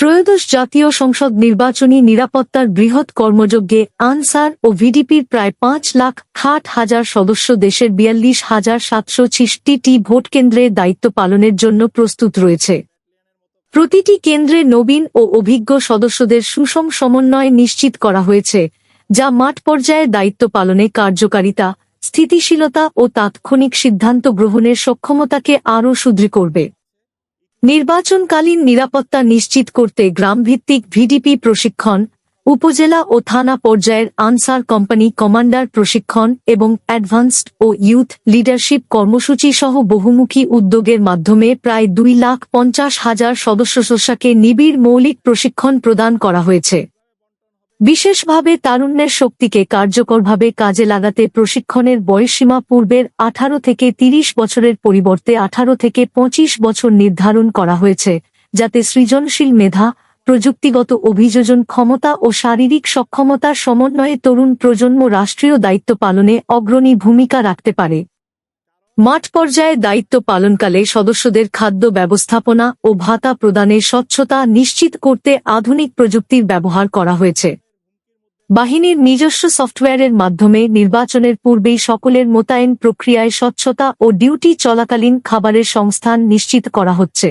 ত্রয়োদশ জাতীয় সংসদ নির্বাচনী নিরাপত্তার বৃহৎ কর্মযজ্ঞে আনসার ও ভিডিপির প্রায় পাঁচ লাখ ষাট হাজার সদস্য দেশের বিয়াল্লিশ হাজার সাতশো ছিষ্টিটি ভোট কেন্দ্রে দায়িত্ব পালনের জন্য প্রস্তুত রয়েছে। প্রতিটি কেন্দ্রে নবীন ও অভিজ্ঞ সদস্যদের সুষম সমন্বয় নিশ্চিত করা হয়েছে, যা মাঠ পর্যায়ে দায়িত্ব পালনে কার্যকারিতা, স্থিতিশীলতা ও তাৎক্ষণিক সিদ্ধান্ত গ্রহণের সক্ষমতাকে আরও সুদৃঢ় করবে। নির্বাচনকালীন নিরাপত্তা নিশ্চিত করতে গ্রামভিত্তিক ভিডিপি প্রশিক্ষণ, উপজেলা ও থানা পর্যায়ের আনসার কোম্পানি কমান্ডার প্রশিক্ষণ এবং অ্যাডভান্সড ও ইউথ লিডারশিপ কর্মসূচি সহ বহুমুখী উদ্যোগের মাধ্যমে প্রায় দুই লাখ পঞ্চাশ হাজার সদস্য নিবিড় মৌলিক প্রশিক্ষণ প্রদান করা হয়েছে। বিশেষভাবে তারুণ্যের শক্তিকে কার্যকরভাবে কাজে লাগাতে প্রশিক্ষণের বয়সসীমা পূর্বের আঠারো থেকে তিরিশ বছরের পরিবর্তে আঠারো থেকে পঁচিশ বছর নির্ধারণ করা হয়েছে, যাতে সৃজনশীল মেধা, প্রযুক্তিগত অভিযোজন ক্ষমতা ও শারীরিক সক্ষমতার সমন্বয়ে তরুণ প্রজন্ম রাষ্ট্রীয় দায়িত্ব পালনে অগ্রণী ভূমিকা রাখতে পারে। মাঠ পর্যায়ে দায়িত্ব পালনকালে সদস্যদের খাদ্য ব্যবস্থাপনা ও ভাতা প্রদানে স্বচ্ছতা নিশ্চিত করতে আধুনিক প্রযুক্তির ব্যবহার করা হয়েছে। বাহিনীর নিজস্ব সফটওয়্যারের মাধ্যমে নির্বাচনের পূর্বেই সকলের মোতায়েন প্রক্রিয়ায় স্বচ্ছতা ও ডিউটি চলাকালীন খাবারের সংস্থান নিশ্চিত করা হচ্ছে।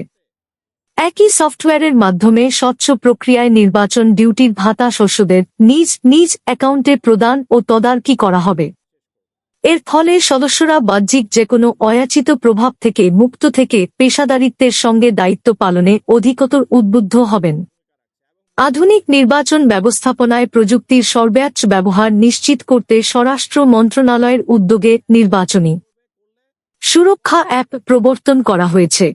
একই সফটওয়্যারের মাধ্যমে স্বচ্ছ প্রক্রিয়ায় নির্বাচন ডিউটির ভাতা শস্যদের নিজ নিজ অ্যাকাউন্টে প্রদান ও তদারকি করা হবে। এর ফলে সদস্যরা বাহ্যিক যেকোনো অয়াচিত প্রভাব থেকে মুক্ত থেকে পেশাদারিত্বের সঙ্গে দায়িত্ব পালনে অধিকতর উদ্বুদ্ধ হবেন। আধুনিক নির্বাচন ব্যবস্থাপনায় প্রযুক্তির সর্বোচ্চ ব্যবহার নিশ্চিত করতে স্বরাষ্ট্র মন্ত্রণালয়ের উদ্যোগে নির্বাচনী সুরক্ষা অ্যাপ প্রবর্তন করা হয়েছে।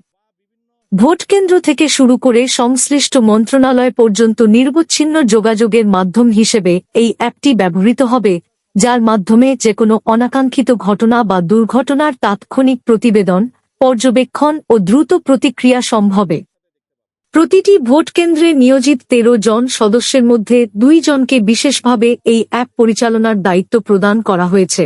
ভোটকেন্দ্র থেকে শুরু করে সংশ্লিষ্ট মন্ত্রণালয় পর্যন্ত নির্বচ্ছিন্ন যোগাযোগের মাধ্যম হিসেবে এই অ্যাপটি ব্যবহৃত হবে, যার মাধ্যমে যেকোনো অনাকাঙ্ক্ষিত ঘটনা বা দুর্ঘটনার তাৎক্ষণিক প্রতিবেদন, পর্যবেক্ষণ ও দ্রুত প্রতিক্রিয়া সম্ভবে প্রতিটি ভোট কেন্দ্রে নিয়োজিত তেরো জন সদস্যের মধ্যে দুই জনকে বিশেষভাবে এই অ্যাপ পরিচালনার দায়িত্ব প্রদান করা হয়েছে।